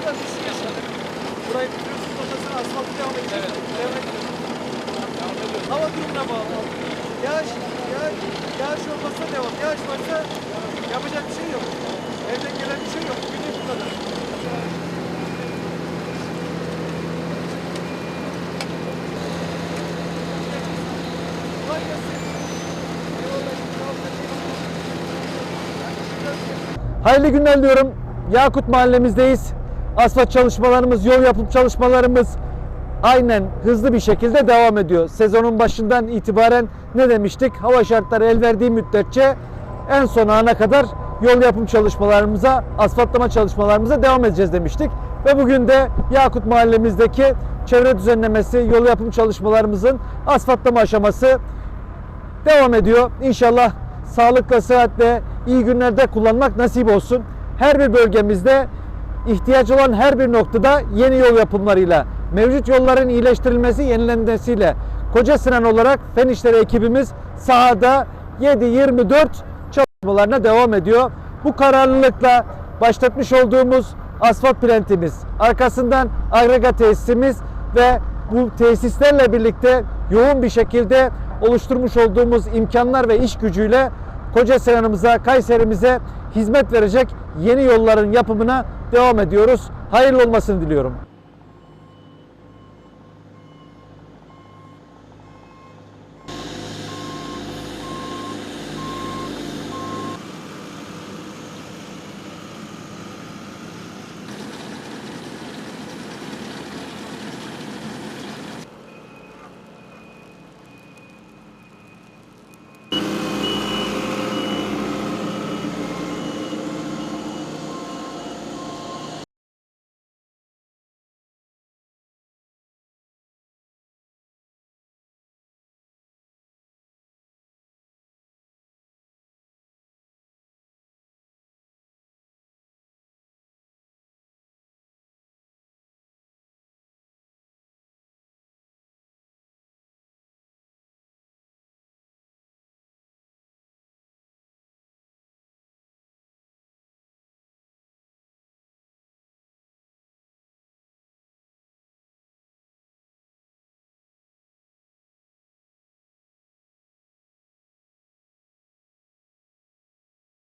kadar düşük yaşadık. Burayı bitiriyorsunuz ondan sonra asfaltı devam edecek. Evet. Devam ediyor. Devam ediyoruz. Hava durumuna bağlı. Yağış, yağış, yağış olmazsa devam. Yağış varsa yapacak bir şey yok. Evden gelen bir şey yok. Günlük bu kadar. Hayırlı günler diliyorum. Yakut mahallemizdeyiz. Asfalt çalışmalarımız, yol yapım çalışmalarımız aynen hızlı bir şekilde devam ediyor. Sezonun başından itibaren ne demiştik? Hava şartları el verdiği müddetçe en son ana kadar yol yapım çalışmalarımıza, asfaltlama çalışmalarımıza devam edeceğiz demiştik. Ve bugün de Yakut mahallemizdeki çevre düzenlemesi, yol yapım çalışmalarımızın asfaltlama aşaması devam ediyor. İnşallah sağlıkla, sıhhatle, iyi günlerde kullanmak nasip olsun. Her bir bölgemizde ihtiyaç olan her bir noktada yeni yol yapımlarıyla, mevcut yolların iyileştirilmesi, yenilenmesiyle Koca Sinan olarak Fen İşleri ekibimiz sahada 7-24 çalışmalarına devam ediyor. Bu kararlılıkla başlatmış olduğumuz asfalt plantimiz, arkasından agregat tesisimiz ve bu tesislerle birlikte yoğun bir şekilde oluşturmuş olduğumuz imkanlar ve iş gücüyle Koca Sinan'ımıza, Kayserimize hizmet verecek yeni yolların yapımına devam ediyoruz. Hayırlı olmasını diliyorum.